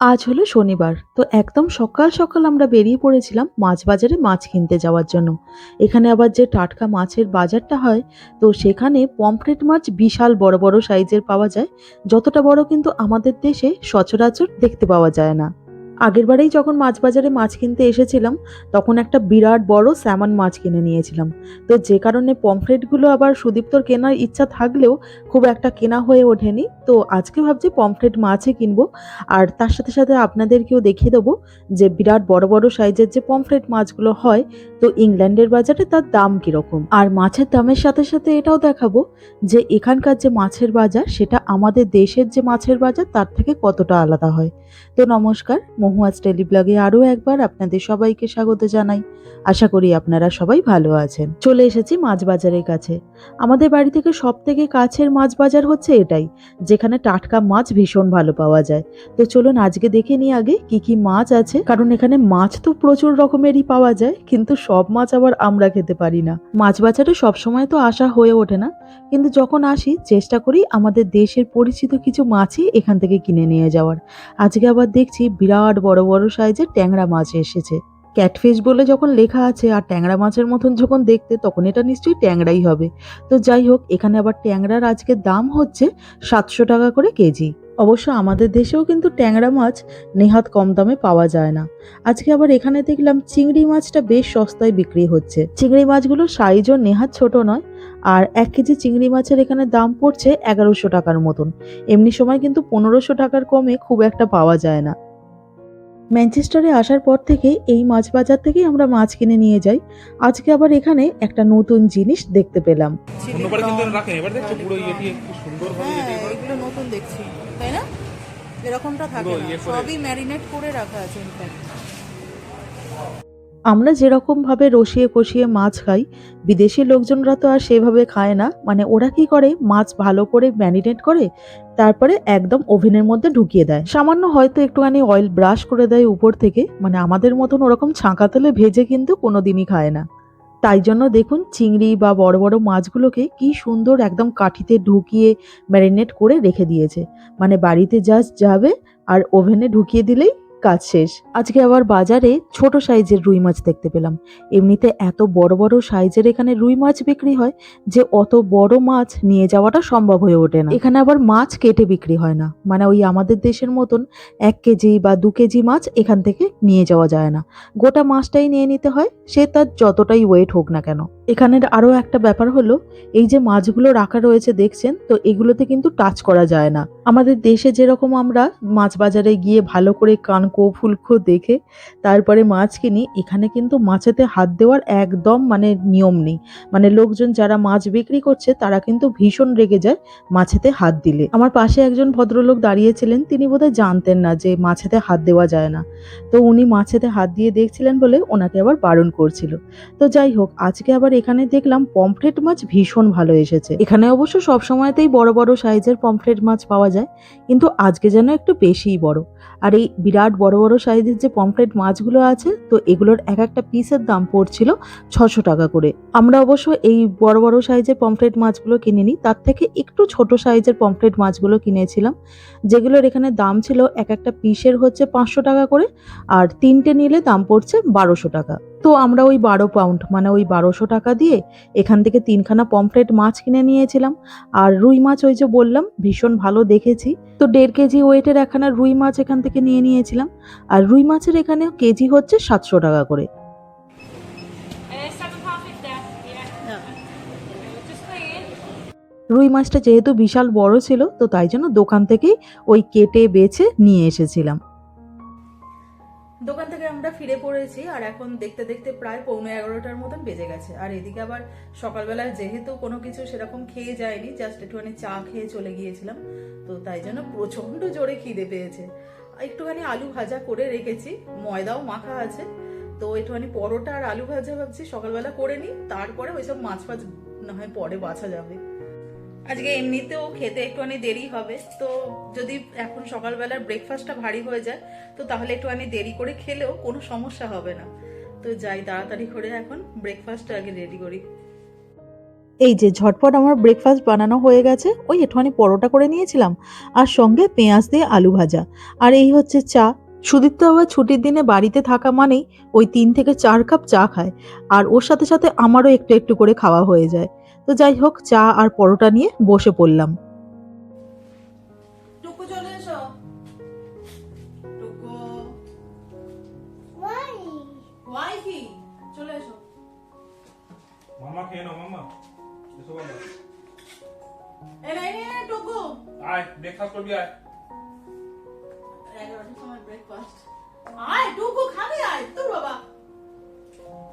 আজ হলো শনিবার, তো একদম সকাল সকাল আমরা বেরিয়ে পড়েছিলাম মাছ বাজারে মাছ কিনতে যাওয়ার জন্য। এখানে আবার যে টাটকা মাছের বাজারটা হয়, তো সেখানে পমফ্রেট মাছ বিশাল বড় বড় সাইজের পাওয়া যায়, যতটা বড় কিন্তু আমাদের দেশে সচরাচর দেখতে পাওয়া যায় না। আগেরবারেই যখন মাছ বাজারে মাছ কিনতে এসেছিলাম, তখন একটা বিরাট বড় স্যামন মাছ কিনে নিয়েছিলাম। তো যে কারণে পমফ্রেটগুলো আবার সুদীপ্তর কেনার ইচ্ছা থাকলেও খুব একটা কেনা হয়ে ওঠেনি। তো আজকে ভাবছি পমফ্রেট মাছই কিনবো। আর তার সাথে সাথে আপনাদেরকেও দেখিয়ে দেবো যে বিরাট বড় বড় সাইজের যে পমফ্রেট মাছগুলো হয়, তো ইংল্যান্ডের বাজারে তার দাম কীরকম? আর মাছের দামের সাথে সাথে এটাও দেখাবো যে এখানকার যে মাছের বাজার, সেটা আমাদের দেশের যে মাছের বাজার, তার থেকে কতটা আলাদা হয়। তো নমস্কার, মহুয়াজ টেলিব্লগে আরও একবার আপনাদের সবাইকে স্বাগত জানাই। আশা করি আপনারা সবাই ভালো আছেন। চলে এসেছি মাছ বাজারের কাছে। আমাদের বাড়ি থেকে সব থেকে কাছের মাছ বাজার হচ্ছে এটাই, যেখানে টাটকা মাছ ভীষণ ভালো পাওয়া যায়। তো চলুন আজকে দেখে নিই আগে কি কি মাছ আছে। কারণ এখানে মাছ তো প্রচুর রকমেরই পাওয়া যায়, কিন্তু সব মাছ আবার আমরা খেতে পারি না। মাছ বাজারে সবসময় তো আসা হয়ে ওঠে না, কিন্তু যখন আসি, চেষ্টা করি আমাদের দেশের পরিচিত কিছু মাছই এখান থেকে কিনে নিয়ে যাওয়ার। আজকে আবার দেখছি বিরাট বড় বড় সাইজের ট্যাংরা মাছ এসেছে। ক্যাটফিশ বলে যখন লেখা আছে আর ট্যাংরা মাছের মতন যখন দেখতে, তখন এটা নিশ্চয়ই ট্যাংরাই হবে। তো যাই হোক, এখানে আবার ট্যাংরার আজকে দাম হচ্ছে সাতশো টাকা করে কেজি। অবশ্য আমাদের দেশেও কিন্তু ট্যাংরা মাছ নেহাত কম দামে পাওয়া যায় না। আজকে আবার এখানে দেখলাম চিংড়ি মাছটা বেশ সস্তায় বিক্রি হচ্ছে। চিংড়ি মাছগুলোর সাইজও নেহাত ছোট নয় আর এক কেজি চিংড়ি মাছের এখানে দাম পড়ছে এগারোশো টাকার মতন। এমনি সময় কিন্তু পনেরোশো টাকার কমে খুব একটা পাওয়া যায় না। ম্যানচেস্টারে আসার পর থেকে এই মাছ বাজার থেকেই আমরা মাছ কিনে নিয়ে যাই। আজকে আবার এখানে একটা নতুন জিনিস দেখতে পেলাম। অন্যবার কিন্তু রাখেন এবার দেখছ পুরো ইয়েটি একটু সুন্দর ভাবে হ্যাঁ নতুন দেখছি তাই না? এরকমটা থাকে না ইয়ে সবই ম্যারিনেট করে রাখা আছে ইনফ্যাক্ট আমরা যেরকমভাবে রসিয়ে কষিয়ে মাছ খাই, বিদেশি লোকজনরা তো আর সেভাবে খায় না। মানে ওরা কি করে? মাছ ভালো করে ম্যারিনেট করে, তারপরে একদম ওভেনের মধ্যে ঢুকিয়ে দেয়। সামান্য হয়তো একটুখানি অয়েল ব্রাশ করে দেয় উপর থেকে মানে আমাদের মতন ওরকম ছাঁকা তেলে ভেজে কিন্তু কোনোদিনই খায় না। তাই জন্য দেখুন চিংড়ি বা বড় বড় মাছগুলোকে কি সুন্দর একদম কাঠিতে ঢুকিয়ে ম্যারিনেট করে রেখে দিয়েছে। মানে বাড়িতে জাস্ট যাবে আর ওভেনে ঢুকিয়ে দিলেই কাজ শেষ। আজকে আবার বাজারে ছোট সাইজের রুই মাছ দেখতে পেলাম। এমনিতে এত বড় বড় সাইজের এখানে রুই মাছ বিক্রি হয় যে অত বড় মাছ নিয়ে যাওয়াটা সম্ভব হয়ে ওঠে না। এখানে আবার মাছ কেটে বিক্রি হয় না। মানে ওই আমাদের দেশের মতন এক কেজি বা দু কেজি মাছ এখান থেকে নিয়ে যাওয়া যায় না। গোটা মাছটাই নিয়ে নিতে হয়, সে তার যতটাই ওয়েট হোক না কেন। এখানের আরও একটা ব্যাপার হলো, এই যে মাছগুলো রাখা রয়েছে দেখছেন, তো এগুলোতে কিন্তু টাচ করা যায় না। আমাদের দেশে যেরকম আমরা মাছ বাজারে গিয়ে ভালো করে কানকো ফুলকো দেখে তারপরে মাছ কিনি, এখানে কিন্তু মাছেতে হাত দেওয়ার একদম মানে নিয়ম নেই। মানে লোকজন যারা মাছ বিক্রি করছে, তারা কিন্তু ভীষণ রেগে যায় মাছেতে হাত দিলে। আমার পাশে একজন ভদ্রলোক দাঁড়িয়েছিলেন, তিনি বোধহয় জানতেন না যে মাছেতে হাত দেওয়া যায় না। তো উনি মাছেতে হাত দিয়ে দেখছিলেন বলে ওনাকে আবার বারণ করছিল। তো যাই হোক, আজকে আবার এখানে দেখলাম পমফ্রেট মাছ ভীষণ ভালো এসেছে। এখানে অবশ্য সব সময়তেই বড় বড় সাইজের পমফ্রেট মাছ পাওয়া যায়, কিন্তু আজকে যেন একটু বেশিই বড়। আর এই বিরাট বড় বড় সাইজের যে পমফ্রেট মাছগুলো আছে, তো এগুলোর এক একটা পিসের দাম পড়ছিল ছশো টাকা করে। আমরা অবশ্য এই বড় বড় সাইজের পমফ্রেট মাছগুলো কিনিনি, তার থেকে একটু ছোট সাইজের পমফ্রেট মাছগুলো কিনেছিলাম, যেগুলোর এখানে দাম ছিল এক একটা পিসের হচ্ছে পাঁচশো টাকা করে, আর তিনটে নিলে দাম পড়ছে বারোশো টাকা। তো আমরা ওই বারো পাউন্ড মানে ওই বারোশো টাকা দিয়ে এখান থেকে তিনখানা পমফ্রেট মাছ কিনে নিয়েছিলাম। আর রুই মাছ ওই যে বললাম, ভীষণ ভালো দেখেছি। তো দেড় কেজি ওয়েটের একখানা রুই মাছ এখান থেকে নিয়ে নিয়েছিলাম। আর রুই মাছের এখানে কেজি হচ্ছে সাতশো টাকা করে. রুই মাছটা যেহেতু বিশাল বড় ছিল, তো তাই জন্য দোকান থেকেই ওই কেটে বেছে নিয়ে এসেছিলাম। দোকান থেকে আমরা ফিরে পড়েছি আর এখন দেখতে দেখতে প্রায় পৌনে এগারোটার মতন বেজে গেছে। আর এদিকে আবার সকালবেলায় যেহেতু কোনো কিছু সেরকম খেয়ে যায়নি জাস্ট একটুখানি চা খেয়ে চলে গিয়েছিলাম। তো তাই জন্য প্রচণ্ড জোরে খিদে পেয়েছে। একটুখানি আলু ভাজা করে রেখেছি, ময়দাও মাখা আছে। তো একটুখানি পরোটা আর আলু ভাজা ভাবছি সকালবেলা করে নিই, তারপরে ওইসব মাছ ফাছ না হয় পরে বাছা যাবে। আজকে এমনিতেও খেতে একটুখানি দেরি হবে, তো যদি এখন সকালবেলার ব্রেকফাস্টটা ভারী হয়ে যায়, তো তাহলে একটুখানি দেরি করে খেলেও কোনো সমস্যা হবে না। তো যাই তাড়াতাড়ি করে এখন ব্রেকফাস্টটা আগে রেডি করি। এই যে ঝটপট আমার ব্রেকফাস্ট বানানো হয়ে গেছে, ওই একটুখানি পরোটা করে নিয়েছিলাম, আর সঙ্গে পেঁয়াজ দিয়ে আলু ভাজা। আর এই হচ্ছে চা। সুদীপ্ত আবার ছুটির দিনে বাড়িতে থাকা মানেই ওই তিন থেকে চার কাপ চা খায়, আর ওর সাথে সাথে আমারও একটু একটু করে খাওয়া হয়ে যায়। তো যাই হোক চা আর পরোটা নিয়ে বসে পড়লাম। মামা খেয়ে নাও মামা। এসো বাবা নাই টুকু। আয় ব্রেকফাস্ট করবি আয়। এগারোটার সময় ব্রেকফাস্ট আয় টুকু খাবি আয় তোর বাবা।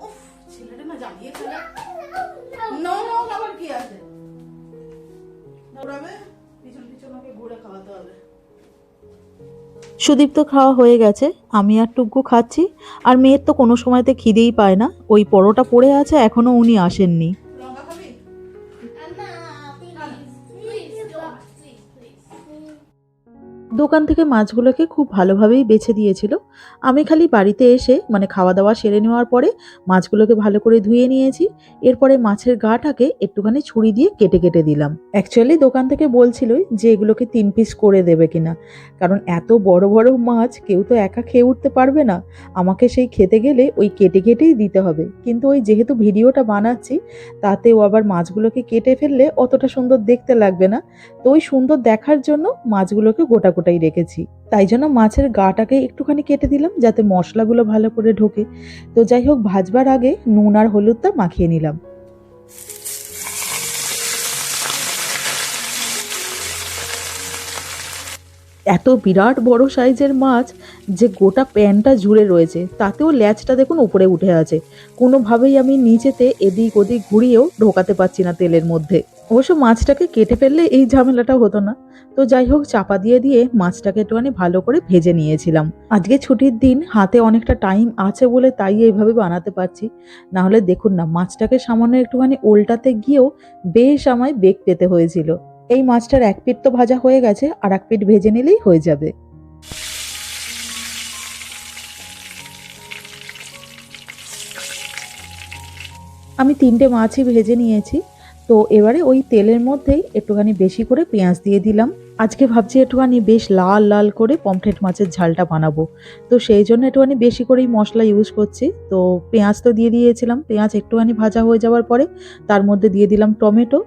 উফ ছেলেটা না ফেলে সুদীপ্ত খাওয়া হয়ে গেছে। আমি আর টুকু খাচ্ছি। আর মেয়ের তো কোনো সময়তে খিদেই পায় না। ওই পরোটা পড়ে আছে, এখনও উনি আসেননি। দোকান থেকে মাছগুলোকে খুব ভালোভাবেই বেছে দিয়েছিল। আমি খালি বাড়িতে এসে মানে খাওয়া দাওয়া সেরে নেওয়ার পরে মাছগুলোকে ভালো করে ধুয়ে নিয়েছি। এরপরে মাছের গাটাকে একটুখানি ছুরি দিয়ে কেটে কেটে দিলাম। অ্যাকচুয়ালি দোকান থেকে বলছিলই যে এগুলোকে তিন পিস করে দেবে কিনা। কারণ এত বড় বড় মাছ কেউ তো একা খেয়ে উঠতে পারবে না। আমাকে সেই খেতে গেলে ওই কেটে কেটেই দিতে হবে। কিন্তু ওই যেহেতু ভিডিওটা বানাচ্ছি, তাতেও আবার মাছগুলোকে কেটে ফেললে অতটা সুন্দর দেখতে লাগবে না। তো ওই সুন্দর দেখার জন্য মাছগুলোকে গোটা গোটাই রেখেছি। তাই জন্য মাছের গাটাকে একটুখানি কেটে দিলাম যাতে মশলাগুলো ভালো করে ঢোকে। তো যাই হোক, ভাজবার আগে নুন আর হলুদটা মাখিয়ে নিলাম। এত বিরাট বড় সাইজের মাছ যে গোটা প্যানটা জুড়ে রয়েছে, তাতেও ল্যাচটা দেখুন উপরে উঠে আছে। কোনোভাবেই আমি নিচেতে এদিক ওদিক ঘুরিয়েও ঢোকাতে পারছি না তেলের মধ্যে। অবশ্য মাছটাকে কেটে ফেললে এই ঝামেলাটা হতো না। তো যাই হোক, চাপা দিয়ে দিয়ে মাছটাকে একটুখানি ভালো করে ভেজে নিয়েছিলাম। আজকে ছুটির দিন হাতে অনেকটা টাইম আছে বলে তাই এইভাবে বানাতে পারছি। না হলে দেখুন না, মাছটাকে সামান্য একটুখানি উল্টাতে গিয়েও বেশ আমায় বেগ পেতে হয়েছিল। এই মাছটার এক পিট তো ভাজা হয়ে গেছে, আর এক পিট ভেজে নিলেই হয়ে যাবে। আমি তিনটে মাছই ভেজে নিয়েছি। তো এবারে ওই তেলের মধ্যেই একটুখানি বেশি করে পেঁয়াজ দিয়ে দিলাম। আজকে ভাবছি একটুখানি বেশ লাল লাল করে পমফ্রেট মাছের ঝালটা বানাবো। তো সেই জন্য একটুখানি বেশি করেই মশলা ইউজ করছি। তো পেঁয়াজ তো দিয়ে দিয়েছিলাম। পেঁয়াজ একটুখানি ভাজা হয়ে যাওয়ার পরে তার মধ্যে দিয়ে দিলাম টমেটো।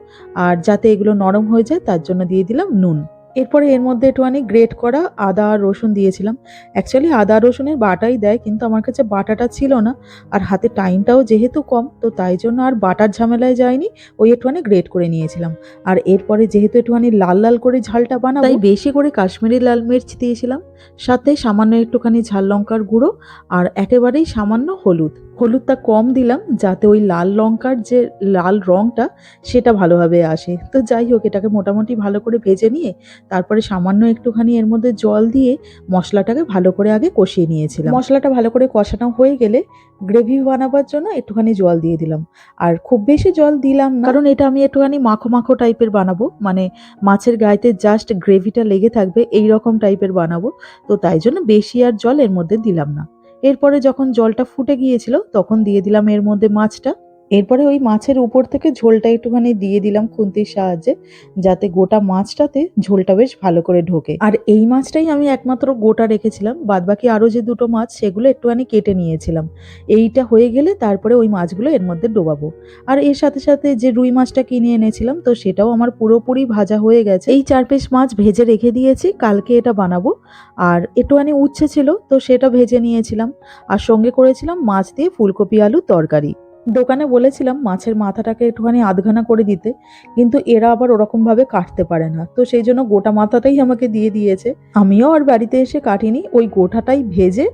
আর যাতে এগুলো নরম হয়ে যায় তার জন্য দিয়ে দিলাম নুন। এরপরে এর মধ্যে একটুখানি গ্রেট করা আদা আর রসুন দিয়েছিলাম। অ্যাকচুয়ালি আদা রসুনের বাটাই দেয়, কিন্তু আমার কাছে বাটাটা ছিল না, আর হাতে টাইমটাও যেহেতু কম, তো তাই জন্য আর বাটার ঝামেলায় যায়নি ওই একটুখানি গ্রেট করে নিয়েছিলাম। আর এরপরে যেহেতু একটুখানি লাল লাল করে ঝালটা বানাবো তাই বেশি করে কাশ্মীরি লাল মির্চ দিয়েছিলাম। সাথে সামান্য একটুখানি ঝাল লঙ্কার গুঁড়ো আর একেবারেই সামান্য হলুদ। হলুদটা কম দিলাম যাতে ওই লাল লঙ্কার যে লাল রঙটা সেটা ভালোভাবে আসে। তো যাই হোক, এটাকে মোটামুটি ভালো করে ভেজে নিয়ে তারপরে সামান্য একটুখানি এর মধ্যে জল দিয়ে মশলাটাকে ভালো করে আগে কষিয়ে নিয়েছিলাম। মশলাটা ভালো করে কষানো হয়ে গেলে গ্রেভি বানাবার জন্য একটুখানি জল দিয়ে দিলাম। আর খুব বেশি জল দিলাম না। কারণ এটা আমি একটুখানি মাখো মাখো টাইপের বানাবো। মানে মাছের গায়েতে জাস্ট গ্রেভিটা লেগে থাকবে এই রকম টাইপের বানাবো। তো তাই জন্য বেশি আর জল এর মধ্যে দিলাম না। এরপরে যখন জলটা ফুটে গিয়েছিল, তখন দিয়ে দিলাম এর মধ্যে মাছটা। এরপরে ওই মাছের উপর থেকে ঝোলটা একটুখানি দিয়ে দিলাম খুন্তির সাহায্যে, যাতে গোটা মাছটাতে ঝোলটা বেশ ভালো করে ঢোকে। আর এই মাছটাই আমি একমাত্র গোটা রেখেছিলাম, বাদবাকি আরও যে দুটো মাছ সেগুলো একটুখানি কেটে নিয়েছিলাম। এইটা হয়ে গেলে তারপরে ওই মাছগুলো এর মধ্যে ডোবাবো। আর এর সাথে সাথে যে রুই মাছটা কিনে এনেছিলাম, তো সেটাও আমার পুরোপুরি ভাজা হয়ে গেছে। এই চার পিস মাছ ভেজে রেখে দিয়েছি, কালকে এটা বানাবো। আর একটুখানি উচ্ছে ছিল, তো সেটা ভেজে নিয়েছিলাম। আর সঙ্গে করেছিলাম মাছ দিয়ে ফুলকপি, আলু, তরকারি। দোকানে বলেছিলাম মাছের মাথাটাকে একটুখানি আধঘানা করে দিতে, কিন্তু এরা আবার ওরকমভাবে কাটতে পারে না। তো সেই জন্য গোটা মাথাটাই আমাকে দিয়ে দিয়েছে। আমিও আর বাড়িতে এসে কাটিনি, ওই গোটাটাই ভেজে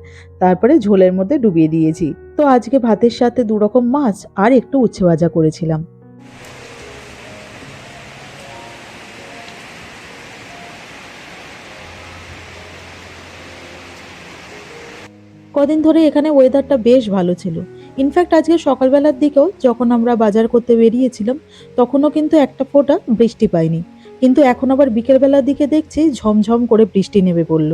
তারপরে ঝোলের মধ্যে ডুবিয়ে দিয়েছি। তো আজকে ভাতের সাথে দু রকম মাছ আর একটু উচ্ছে ভাজা করেছিলাম। কদিন ধরে এখানে ওয়েদারটা বেশ ভালো ছিল। ইনফ্যাক্ট আজকে সকালবেলার দিকেও যখন আমরা বাজার করতে বেরিয়েছিলাম, তখনও কিন্তু একটা ফোঁটা বৃষ্টি পাইনি। কিন্তু এখন আবার বিকেলবেলার দিকে দেখছি ঝমঝম করে বৃষ্টি নেমে পড়ল।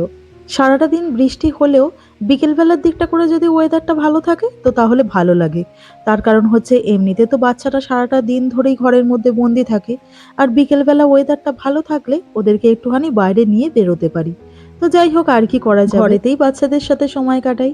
সারাটা দিন বৃষ্টি হলেও বিকেলবেলার দিকটা করে যদি ওয়েদারটা ভালো থাকে, তো তাহলে ভালো লাগে। তার কারণ হচ্ছে এমনিতে তো বাচ্চাটা সারাটা দিন ধরেই ঘরের মধ্যে বন্দি থাকে, আর বিকেলবেলা ওয়েদারটা ভালো থাকলে ওদেরকে একটুখানি বাইরে নিয়ে বেরোতে পারি। তো যাই হোক, আর কি করা যায় ঘরেতেই বাচ্চাদের সাথে সময় কাটাই।